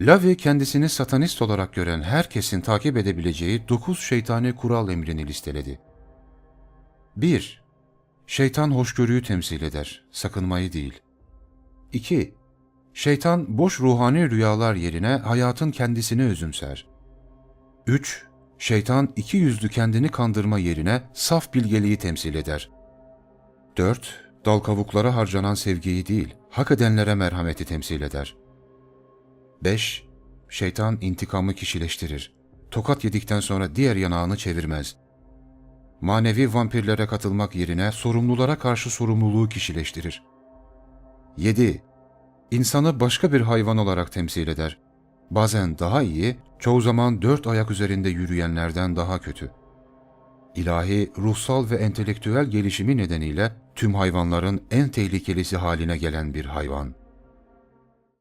Lavi kendisini satanist olarak gören herkesin takip edebileceği dokuz şeytani kural emrini listeledi. 1. Şeytan hoşgörüyü temsil eder, sakınmayı değil. 2. Şeytan boş ruhani rüyalar yerine hayatın kendisini özümser. 3. Şeytan iki yüzlü kendini kandırma yerine saf bilgeliği temsil eder. 4. Dal kavuklara harcanan sevgiyi değil, hak edenlere merhameti temsil eder. 5. Şeytan intikamı kişileştirir. Tokat yedikten sonra diğer yanağını çevirmez. Manevi vampirlere katılmak yerine sorumlulara karşı sorumluluğu kişileştirir. 7. İnsanı başka bir hayvan olarak temsil eder. Bazen daha iyi, çoğu zaman dört ayak üzerinde yürüyenlerden daha kötü. İlahi, ruhsal ve entelektüel gelişimi nedeniyle tüm hayvanların en tehlikelisi haline gelen bir hayvan.